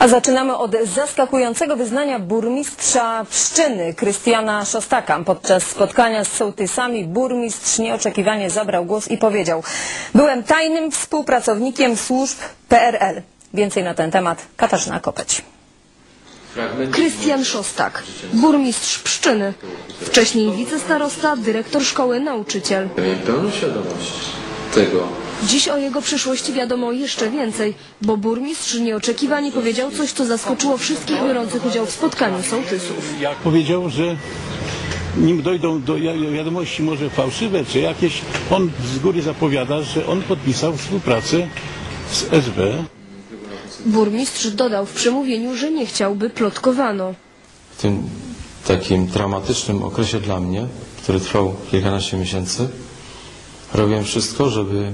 A zaczynamy od zaskakującego wyznania burmistrza Pszczyny, Krystiana Szostaka. Podczas spotkania z sołtysami burmistrz nieoczekiwanie zabrał głos i powiedział Byłem tajnym współpracownikiem służb PRL. Więcej na ten temat Katarzyna Kopeć. Krystian Szostak, burmistrz Pszczyny. Wcześniej wicestarosta, dyrektor szkoły, nauczyciel. Miałem pełną świadomość tego, Dziś o jego przyszłości wiadomo jeszcze więcej, bo burmistrz nieoczekiwanie powiedział coś, co zaskoczyło wszystkich biorących udział w spotkaniu sołtysów. powiedział, że nim dojdą do wi- wiadomości może fałszywe czy jakieś, on z góry zapowiada, że on podpisał współpracę z SB. Burmistrz dodał w przemówieniu, że nie chciałby plotkowano. w tym takim traumatycznym okresie dla mnie, który trwał kilkanaście miesięcy, robiłem wszystko, żeby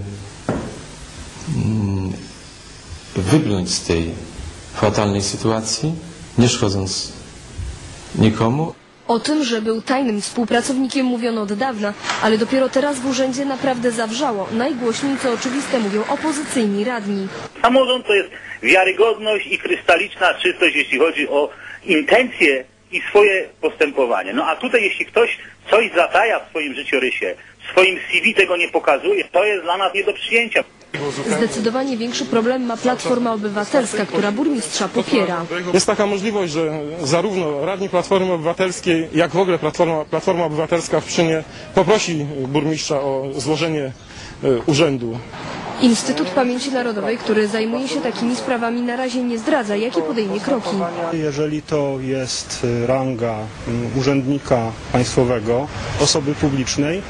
wybrnąć z tej fatalnej sytuacji, nie szkodząc nikomu. O tym, że był tajnym współpracownikiem mówiono od dawna, ale dopiero teraz w urzędzie naprawdę zawrzało. Najgłośniej, co oczywiste, mówią opozycyjni radni. Samorząd to jest wiarygodność i krystaliczna czystość, jeśli chodzi o intencje i swoje postępowanie. No a tutaj jeśli ktoś coś zataja w swoim życiorysie, w swoim CV tego nie pokazuje, to jest dla nas nie do przyjęcia. Zdecydowanie większy problem ma Platforma Obywatelska, która burmistrza popiera. Jest taka możliwość, że zarówno radni Platformy Obywatelskiej, jak w ogóle Platforma, Platforma Obywatelska w Pszczynie poprosi burmistrza o złożenie e, urzędu. Instytut Pamięci Narodowej, który zajmuje się takimi sprawami, na razie nie zdradza, jakie podejmie kroki. Jeżeli to jest y, ranga mm, urzędnika państwowego, osoby publicznej,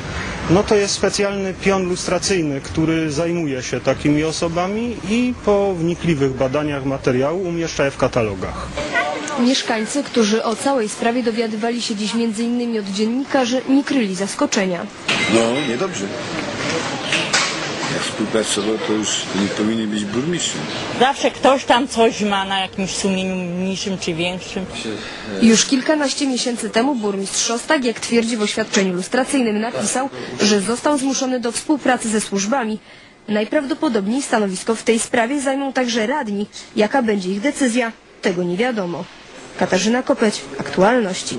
no to jest specjalny pion lustracyjny, który zajmuje się takimi osobami i po wnikliwych badaniach materiału umieszcza je w katalogach. Mieszkańcy, którzy o całej sprawie dowiadywali się dziś m.in. od dziennikarzy, nie kryli zaskoczenia. No, niedobrze. Jak współpracował, to już nie powinien być burmistrzem. Zawsze ktoś tam coś ma na jakimś sumieniu mniejszym czy większym. Już kilkanaście miesięcy temu burmistrz Szostak, jak twierdzi w oświadczeniu lustracyjnym, napisał, że został zmuszony do współpracy ze służbami. Najprawdopodobniej stanowisko w tej sprawie zajmą także radni. Jaka będzie ich decyzja, tego nie wiadomo. Katarzyna Kopeć, Aktualności.